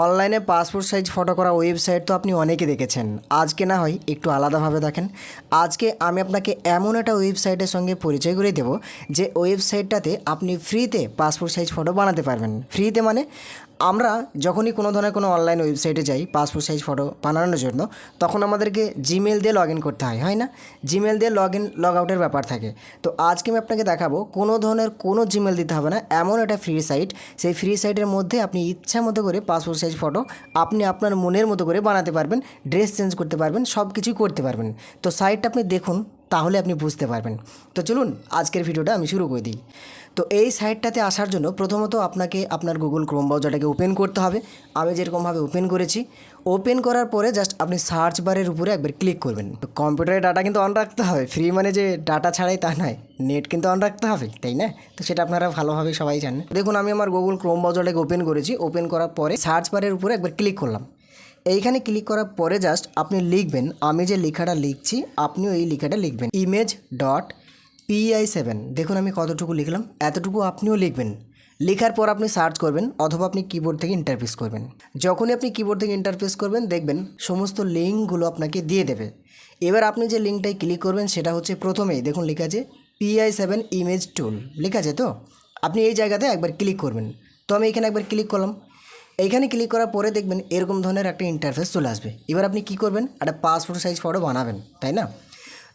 অনলাইনে passport size photo করা website তো আপনি অনেকে দেখেছেন। আজকে না হয় একটু আলাদাভাবে দেখেন। আজকে আমি আপনাকে এমন একটা ওয়েবসাইটের সঙ্গে পরিচয় করে দেব, যে ওয়েবসাইটটাতে আপনি ফ্রিতে পাসপোর্ট সাইজ ফটো বানাতে পারবেন। ফ্রিতে মানে আমরা যখনই কোনো ধরনের কোনো অনলাইন ওয়েবসাইটে যাই পাসপোর্ট সাইজ ফটো বানানোর জন্য, তখন আমাদেরকে জিমেল দিয়ে লগ ইন করতে হয় হয় না? জিমেল দিয়ে লগ ইন লগ আউটের ব্যাপার থাকে। তো আজকে আমি আপনাকে দেখাবো, কোনো ধরনের কোনো জিমেল দিতে হবে না, এমন একটা ফ্রি সাইট সেই ফ্রি সাইটের মধ্যে আপনি ইচ্ছা মতো করে পাসপোর্ট সাইজ ফটো আপনি আপনার মনের মতো করে বানাতে পারবেন ড্রেস চেঞ্জ করতে পারবেন সব কিছুই করতে পারবেন। তো সাইটটা আপনি দেখুন। তাহলে আপনি বুঝতে পারবেন। তো চলুন, আজকের ভিডিওটা আমি শুরু করে দিই। তো এই সাইটটাতে আসার জন্য প্রথমত আপনাকে আপনার গুগল ক্রোম ব্রাউজারটাকে ওপেন করতে হবে। আমি যেরকমভাবে ওপেন করেছি, ওপেন করার পরে জাস্ট আপনি সার্চ বারের উপরে একবার ক্লিক করবেন। তো কম্পিউটারের ডাটা কিন্তু অন রাখতে হবে। ফ্রি মানে যে ডাটা ছাড়াই তা নয়, নেট কিন্তু অন রাখতে হবে, তাই না? তো সেটা আপনারা ভালোভাবে সবাই জানেন। দেখুন, আমি আমার গুগল ক্রোম ব্রাউজারটাকে ওপেন করেছি। ওপেন করার পরে সার্চ বারের উপরে একবার ক্লিক করলাম। এইখানে ক্লিক করার পরে জাস্ট আপনি লিখবেন, আমি যে লেখাটা লিখছি, আপনিও এই লেখাটা লিখবেন। ইমেজ ডট পিআই সেভেন দেখুন আমি কতটুকু লিখলাম, এতটুকু আপনিও লিখবেন। লেখার পর আপনি সার্চ করবেন, অথবা আপনি কিবোর্ড থেকে ইন্টারফেস করবেন। যখনই আপনি কিবোর্ড থেকে ইন্টারফেস করবেন, দেখবেন সমস্ত লিঙ্কগুলো আপনাকে দিয়ে দেবে। এবার আপনি যে লিঙ্কটায় ক্লিক করবেন, সেটা হচ্ছে প্রথমেই, দেখুন লেখা আছে পিআই সেভেন ইমেজ টুল লেখা আছে তো? আপনি এই জায়গাতে একবার ক্লিক করবেন। তো আমি এখানে একবার ক্লিক করলাম এইখানে ক্লিক করার পরে দেখবেন এরকম ধরনের একটা ইন্টারফেস চলে আসবে। এবার আপনি কি করবেন? একটা পাসপোর্ট সাইজ ফটো বানাবেন, তাই না?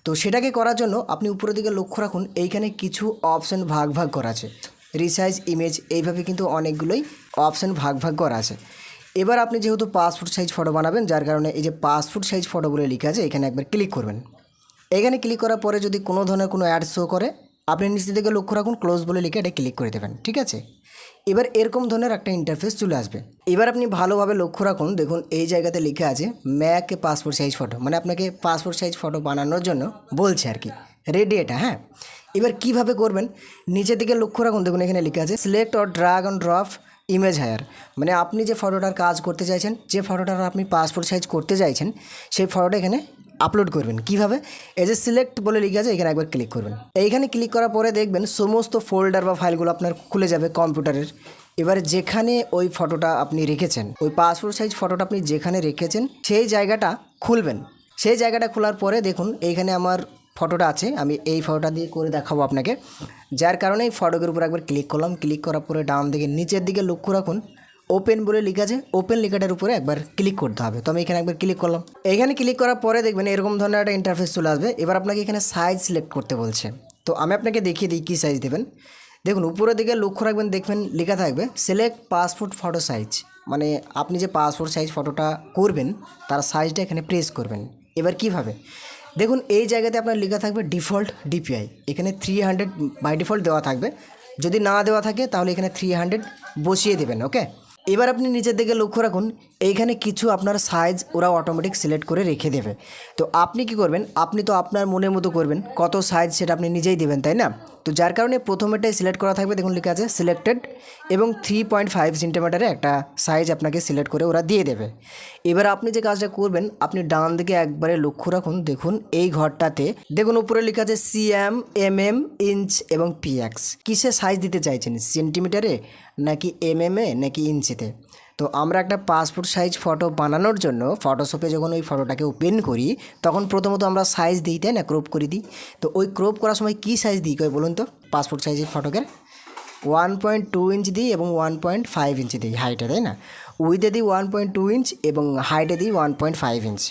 তো সেটাকে করার জন্য আপনি উপরের দিকে লক্ষ্য রাখুন, এইখানে কিছু অপশান ভাগ ভাগ করা আছে। রিসাইজ ইমেজ এইভাবে কিন্তু অনেকগুলোই অপশান ভাগ ভাগ করা আছে। এবার আপনি যেহেতু পাসপোর্ট সাইজ ফটো বানাবেন, যার কারণে এই যে পাসপোর্ট সাইজ ফটো বলে লেখা আছে, এখানে একবার ক্লিক করবেন। এখানে ক্লিক করার পরে যদি কোনো ধরনের কোনো অ্যাড শো করে আপনি নিচে দিকে লক্ষ্য রাখুন ক্লোজ বলে লিখে এটা ক্লিক করে দেবেন, ঠিক আছে? এবার এরকম ধরনের একটা ইন্টারফেস চলে আসবে। এবার আপনি ভালোভাবে লক্ষ্য রাখুন, দেখুন এই জায়গাতে লিখে আছে ম্যাক পাসপোর্ট সাইজ ফটো মানে আপনাকে পাসপোর্ট সাইজ ফটো বানানোর জন্য বলছে আর কি রেডি এটা হ্যাঁ? এবার কীভাবে করবেন? নিচের দিকে লক্ষ্য রাখুন, দেখুন এখানে লিখে আছে select or drag on drop image here মানে আপনি যে ফটোটার কাজ করতে চাইছেন, যে ফটোটার আপনি পাসপোর্ট সাইজ করতে চাইছেন, সেই ফটোটা এখানে আপলোড করবেন। কীভাবে? এই যে সিলেক্ট বলে লিখে আছে, এখানে একবার ক্লিক করবেন। এইখানে ক্লিক করার পরে দেখবেন সমস্ত ফোল্ডার বা ফাইলগুলো আপনার খুলে যাবে কম্পিউটারের এবার যেখানে ওই ফটোটা আপনি রেখেছেন, ওই পাসপোর্ট সাইজ ফটোটা আপনি যেখানে রেখেছেন, সেই জায়গাটা খুলবেন। সেই জায়গাটা খোলার পরে দেখুন, এইখানে আমার ফটোটা আছে, আমি এই ফটোটা দিয়ে করে দেখাবো আপনাকে। যার কারণে এই ফটোকের উপর একবার ক্লিক করলাম। ক্লিক করার পরে ডাউন দিকে, নিচের দিকে লক্ষ্য রাখুন। ওপেন বলে লেখা আছে ওপেন লেখাটার উপরে একবার ক্লিক করতে হবে। তো আমি এখানে একবার ক্লিক করলাম। এখানে ক্লিক করার পরে দেখবেন এরকম ধরনের একটা ইন্টারফেস চলে আসবে। এবার আপনাকে এখানে সাইজ সিলেক্ট করতে বলছে। তো আমি আপনাকে দেখিয়ে দিই কী সাইজ দেবেন। দেখুন, উপরের দিকে লক্ষ্য রাখবেন, দেখবেন লেখা থাকবে সিলেক্ট পাসপোর্ট ফটো সাইজ মানে আপনি যে পাসপোর্ট সাইজ ফটোটা করবেন, তার সাইজটা এখানে প্রেস করবেন। এবার কীভাবে? দেখুন, এই জায়গাতে আপনার লেখা থাকবে ডিফল্ট ডিপিআই এখানে থ্রি হান্ড্রেড বাই ডিফল্ট দেওয়া থাকবে। যদি না দেওয়া থাকে, তাহলে এখানে থ্রি হান্ড্রেড বসিয়ে দেবেন ওকে এবার আপনি নিচের দিকে লক্ষ্য রাখুন, এইখানে কিছু আপনার সাইজ ওরা অটোমেটিক সিলেক্ট করে রেখে দেবে। তো আপনি কি করবেন? আপনি তো আপনার মনের মতো করবেন, কত সাইজ সেটা আপনি নিজেই দেবেন, তাই না? তো যার কারণে প্রথমেটাই সিলেক্ট করা থাকবে, দেখুন লেখা আছে সিলেক্টেড এবং থ্রি পয়েন্ট ফাইভ সেন্টিমিটারে একটা সাইজ আপনাকে সিলেক্ট করে ওরা দিয়ে দেবে। এবার আপনি যে কাজটা করবেন, আপনি ডান দিকে একবারে লক্ষ্য রাখুন, দেখুন এই ঘরটাতে, দেখুন উপরে লেখা আছে সিএম এম এম ইঞ্চ এবং পিএক্স কিসে সাইজ দিতে চাইছেন? সেন্টিমিটারে নাকি এম এম এ নাকি ইঞ্চিতে তো আমরা একটা পাসপোর্ট সাইজ ফটো বানানোর জন্য ফটোশপে যখন ওই ফটোটাকে ওপেন করি, তখন প্রথমত আমরা সাইজ দিই, তাই না? ক্রপ করে দিই। তো ওই ক্রপ করার সময় কী সাইজ দিই? কই বলুন তো পাসপোর্ট সাইজের ফটোকে ওয়ান পয়েন্ট টু ইঞ্চ দিই এবং ওয়ান পয়েন্ট ফাইভ ইঞ্চ দিই হাইটে তাই না? উইথে দিই ওয়ান পয়েন্ট টু ইঞ্চ এবং হাইটে দিই ওয়ান পয়েন্ট ফাইভ ইঞ্চ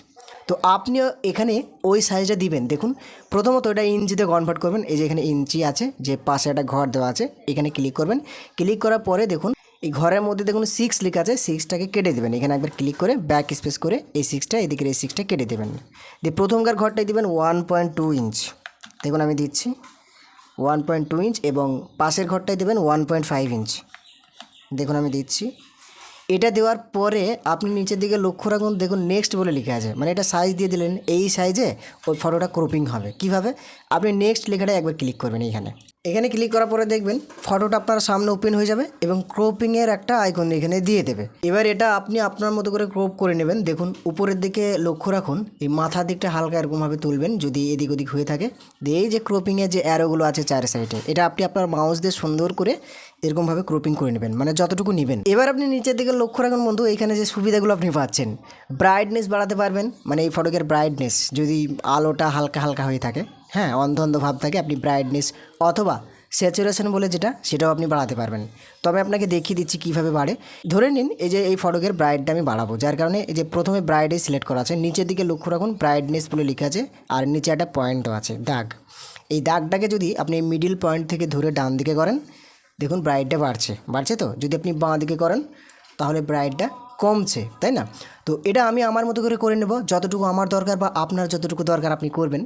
তো আপনিও এখানে ওই সাইজটা দিবেন। দেখুন, প্রথমত ওটা ইঞ্চিতে কনভার্ট করবেন। এই যে এখানে ইঞ্চি আছে, যে পাশে একটা ঘর দেওয়া আছে, এখানে ক্লিক করবেন। ক্লিক করার পরে দেখুন এই ঘরের মধ্যে দেখুন সিক্স লেখা আছে সিক্সটাকে কেটে দেবেন। এখানে একবার ক্লিক করে ব্যাক স্পেস করে এই সিক্সটা এদিকের এই সিক্সটা কেটে দেবেন। দিয়ে প্রথমকার ঘরটাই দেবেন ওয়ান পয়েন্ট টু ইঞ্চ দেখুন আমি দিচ্ছি। ওয়ান পয়েন্ট টু ইঞ্চ এবং পাশের ঘরটাই দেবেন ওয়ান পয়েন্ট ফাইভ ইঞ্চ দেখুন আমি দিচ্ছি। এটা দেওয়ার পরে আপনি নিচের দিকে লক্ষ্য রাখুন, দেখুন নেক্সট বলে লেখা আছে। মানে এটা সাইজ দিয়ে দিলেন, এই সাইজে ওই ফটোটা ক্রপিং হবে। কীভাবে? আপনি নেক্সট লেখাটা একবার ক্লিক করবেন এইখানে। এখানে ক্লিক করার পরে দেখবেন ফটোটা আপনার সামনে ওপেন হয়ে যাবে এবং ক্রপিংয়ের একটা আইকন এখানে দিয়ে দেবে। এবার এটা আপনি আপনার মতো করে ক্রপ করে নেবেন। দেখুন, উপরের দিকে লক্ষ্য রাখুন, এই মাথার দিকটা হালকা এরকমভাবে তুলবেন যদি এদিক ওদিক হয়ে থাকে। দিয়ে এই যে ক্রপিংয়ের যে অ্যারোগুলো আছে চার সাইডে এটা আপনি আপনার মাউস দিয়ে সুন্দর করে এরকমভাবে ক্রপিং করে নেবেন মানে যতটুকু নেবেন। এবার আপনি নিচের দিকে লক্ষ্য রাখুন বন্ধু, এখানে যে সুবিধাগুলো আপনি পাচ্ছেন ব্রাইটনেস বাড়াতে পারবেন মানে এই ফটোকের ব্রাইটনেস যদি আলোটা হালকা হালকা হয়ে থাকে। হ্যাঁ অন্ধ অন্ধ ভাব থাকে আপনি ব্রাইটনেস অথবা স্যাচুরেশন বলে যেটা, সেটাও আপনি বাড়াতে পারবেন। তবে আপনাকে দেখিয়ে দিচ্ছি কীভাবে বাড়ে। ধরে নিন, এই যে এই ফটোকের ব্রাইটটা আমি বাড়াবো, যার কারণে এই যে প্রথমে ব্রাইডে সিলেক্ট করা আছে, নিচের দিকে লক্ষ্য রাখুন ব্রাইটনেস বলে লেখা আছে, আর নিচে একটা পয়েন্টও আছে, দাগ। এই দাগটাকে যদি আপনি মিডিল পয়েন্ট থেকে ধরে ডান দিকে করেন, দেখুন ব্রাইটটা বাড়ছে। বাড়ছে তো? যদি আপনি বাঁ দিকে করেন, তাহলে ব্রাইটটা কমছে, তাই না? তো এটা আমি আমার মতো করে করে নেব, যতটুকু আমার দরকার বা আপনার যতটুকু দরকার আপনি করবেন।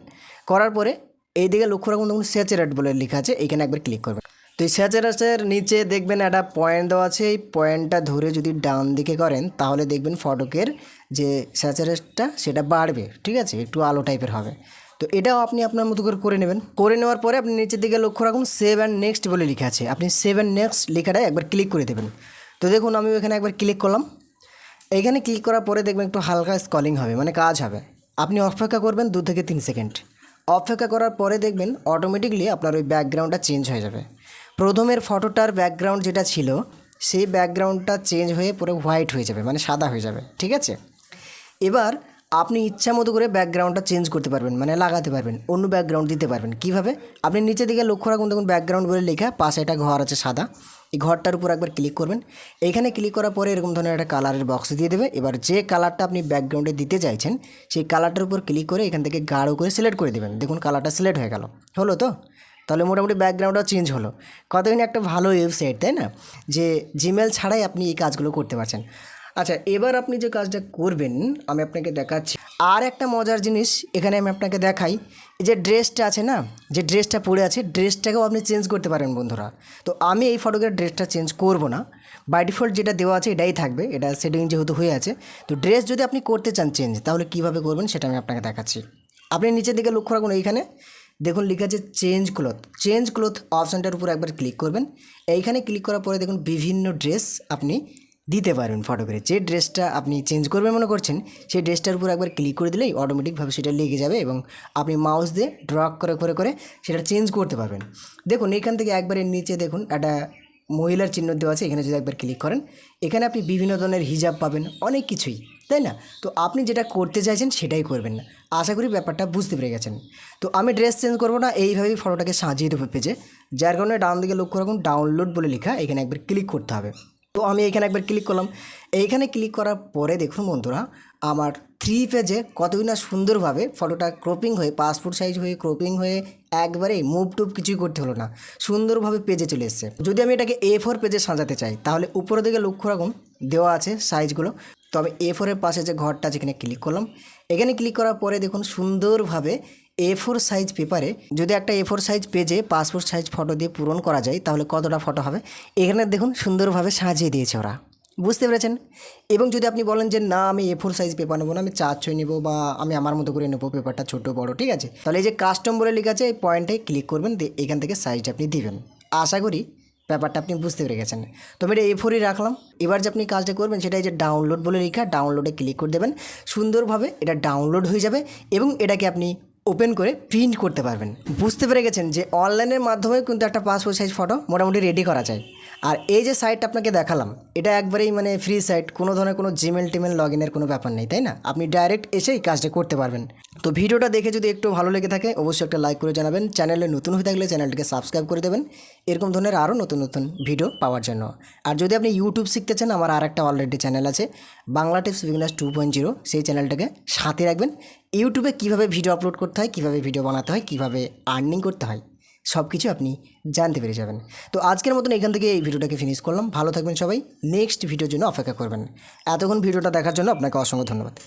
করার পরে এই দিকে লক্ষ্য রাখুন, দেখুন স্যাচুরেট বলে লেখা আছে, এখানে একবার ক্লিক করবেন। তো এই স্যাচুরেটের নিচে দেখবেন একটা পয়েন্ট দেওয়া আছে, এই পয়েন্টটা ধরে যদি ডান দিকে করেন, তাহলে দেখবেন ফটকের যে স্যাচুরেটটা সেটা বাড়বে, ঠিক আছে? একটু আলো টাইপের হবে। তো এটাও আপনি আপনার মতো করে করে নেবেন। করে নেওয়ার পরে আপনি নিচের দিকে লক্ষ্য রাখুন সেভ অ্যান্ড নেক্সট বলে লেখা আছে। আপনি সেভ অ্যান্ড নেক্সট লেখাটা একবার ক্লিক করে দেবেন। তো দেখুন আমি এখানে একবার ক্লিক করলাম। এইখানে ক্লিক করার পরে দেখবেন একটু হালকা স্কলিং হবে মানে কাজ হবে। আপনি অপেক্ষা করবেন দু থেকে তিন সেকেন্ড অপেক্ষা করার পরে দেখবেন অটোমেটিকলি আপনার ওই ব্যাকগ্রাউন্ডটা চেঞ্জ হয়ে যাবে। প্রথমের ফটোটার ব্যাকগ্রাউন্ড যেটা ছিল, সেই ব্যাকগ্রাউন্ডটা চেঞ্জ হয়ে পুরো হোয়াইট হয়ে যাবে মানে সাদা হয়ে যাবে, ঠিক আছে? এবার আপনি ইচ্ছা মতো করে ব্যাকগ্রাউন্ডটা চেঞ্জ করতে পারবেন মানে লাগাতে পারবেন, অন্য ব্যাকগ্রাউন্ড দিতে পারবেন। কীভাবে? আপনি নিচের দিকে লক্ষ্য রাখুন, দেখুন ব্যাকগ্রাউন্ড বলে লেখা, পাশে একটা ঘর আছে সাদা। এই ঘরটার উপর একবার ক্লিক করবেন। এখানে ক্লিক করার পরে এরকম ধরনের একটা কালারের বক্স দিয়ে দেবে। এবার যে কালারটা আপনি ব্যাকগ্রাউন্ডে দিতে চাইছেন, সেই কালারটার উপর ক্লিক করে এখান থেকে গাঢ় করে সিলেক্ট করে দেবেন। দেখুন কালারটা সিলেক্ট হয়ে গেল। হলো তো? তাহলে মোটামুটি ব্যাকগ্রাউন্ডটা চেঞ্জ হলো। কতদিন একটা ভালো ওয়েবসাইট তাই না? যে জিমেল ছাড়াই আপনি এই কাজগুলো করতে পারছেন। আচ্ছা এবার আপনি যে কাজটা করবেন, আমি আপনাকে দেখাচ্ছি। আর একটা মজার জিনিস, এখানে আমি আপনাকে দেখাই। যে ড্রেসটা আছে না, যে ড্রেসটা পরে আছে, ড্রেসটাকেও আপনি চেঞ্জ করতে পারেন, বন্ধুরা। তো আমি এই ফটোগ্রাফ ড্রেসটা চেঞ্জ করব না। বাই ডিফল্ট যেটা দেওয়া আছে, এটাই থাকবে। এটা সেটিং যেহেতু হয়ে আছে। তো ড্রেস যদি আপনি করতে চান চেঞ্জ তাহলে কীভাবে করবেন সেটা আমি আপনাকে দেখাচ্ছি। আপনি নিচের দিকে লক্ষ্য রাখুন এইখানে। দেখুন, লেখা আছে চেঞ্জ ক্লথ চেঞ্জ ক্লথ অপশানটার উপর একবার ক্লিক করবেন। এইখানে ক্লিক করার পরে দেখুন, বিভিন্ন ড্রেস আপনি দিতে পারবেন ফটো করে যে ড্রেসটা আপনি চেঞ্জ করবেন মনে করছেন, সেই ড্রেসটার উপর একবার ক্লিক করে দিলেই অটোমেটিকভাবে সেটা লেগে যাবে এবং আপনি মাউস দিয়ে ড্রগ করে করে করে সেটা চেঞ্জ করতে পারবেন। দেখুন এখান থেকে একবারে নিচে দেখুন, একটা মহিলার চিহ্ন দেওয়া আছে, এখানে যদি একবার ক্লিক করেন, এখানে আপনি বিভিন্ন ধরনের হিজাব পাবেন, অনেক কিছুই, তাই না? তো আপনি যেটা করতে চাইছেন সেটাই করবেন না। আশা করি ব্যাপারটা বুঝতে পেরে গেছেন। তো আমি ড্রেস চেঞ্জ করব না, এইভাবেই ফটোটাকে সাজিয়ে দেবো পেজে যার কারণে ডাউন দিকে লক্ষ্য রাখুন ডাউনলোড বলে লেখা, এখানে একবার ক্লিক করতে হবে। তো আমি এখানে একবার ক্লিক করলাম। এইখানে ক্লিক করার পরে দেখুন বন্ধুরা, আমার থ্রি পেজে কতই না সুন্দরভাবে ফটোটা ক্রপিং হয়ে পাসপোর্ট সাইজ হয়ে ক্রপিং হয়ে একবারে মুভ টুভ কিছুই করতে হলো না। সুন্দরভাবে পেজে চলে এসছে। যদি আমি এটাকে এ ফোর পেজে সাজাতে চাই, তাহলে উপরের দিকে লক্ষ্য রাখুন, দেওয়া আছে সাইজগুলো তো আমি এ ফোরের পাশে যে ঘরটা যেখানে ক্লিক করলাম। এখানে ক্লিক করার পরে দেখুন, সুন্দরভাবে এ ফোর সাইজ পেপারে যদি একটা এ ফোর সাইজ পেজে পাসপোর্ট সাইজ ফটো দিয়ে পূরণ করা যায়, তাহলে কতটা ফটো হবে? এখানে দেখুন সুন্দরভাবে সাজিয়ে দিয়েছে ওরা। বুঝতে পেরেছেন? এবং যদি আপনি বলেন যে, না, আমি এ ফোর সাইজ পেপার নেব না, আমি চার ছয় নেব বা আমি আমার মতো করে নেব পেপারটা ছোটো, বড়, ঠিক আছে? তাহলে এই যে কাস্টম বলে লেখা আছে, এই পয়েন্টে ক্লিক করবেন এখান থেকে সাইজটা আপনি দিবেন। আশা করি ব্যাপারটা আপনি বুঝতে পেরে গেছেন তো এটা এ ফোরই রাখলাম। এবার যে আপনি কাজটা করবেন, সেটা যে ডাউনলোড বলে লেখা ডাউনলোডে ক্লিক করে দেবেন। সুন্দরভাবে এটা ডাউনলোড হয়ে যাবে এবং এটাকে আপনি ওপেন করে প্রিন্ট করতে পারবেন। বুঝতে পেরে গেছেন যে অনলাইনের মাধ্যমে কিন্তু একটা পাসপোর্ট সাইজ ফটো মোটামুটি রেডি করা যায়। আর এই যে সাইটটা আপনাকে দেখালাম, এটা একবারেই মানে ফ্রি সাইট কোনো ধরনের কোনো জিমেল টিমেল লগ ইনের কোনো ব্যাপার নেই, তাই না? আপনি ডাইরেক্ট এসেই কাজটা করতে পারবেন। তো ভিডিওটা দেখে যদি একটু ভালো লেগে থাকে, অবশ্যই একটা লাইক করে জানাবেন। চ্যানেলে নতুন হয়ে থাকলে চ্যানেলটিকে সাবস্ক্রাইব করে দেবেন। এরকম ধরনের আরও নতুন নতুন ভিডিও পাওয়ার জন্য। আর যদি আপনি ইউটিউব শিখতে চান, আমার আর একটা অলরেডি চ্যানেল আছে, Bangla tips beginners two point zero সেই চ্যানেলটাকে সাথে রাখবেন। ইউটিউবে কীভাবে ভিডিও আপলোড করতে হয়, কীভাবে ভিডিও বানাতে হয়, কীভাবে আর্নিং করতে হয় সব কিছু আপনি জানতে পেরে যাবেন। তো আজকের মতন এখান থেকে এই ভিডিওটাকে ফিনিশ করলাম। ভালো থাকবেন সবাই। নেক্সট ভিডিওর জন্য অপেক্ষা করবেন। এতক্ষণ ভিডিওটা দেখার জন্য আপনাকে অসংখ্য ধন্যবাদ।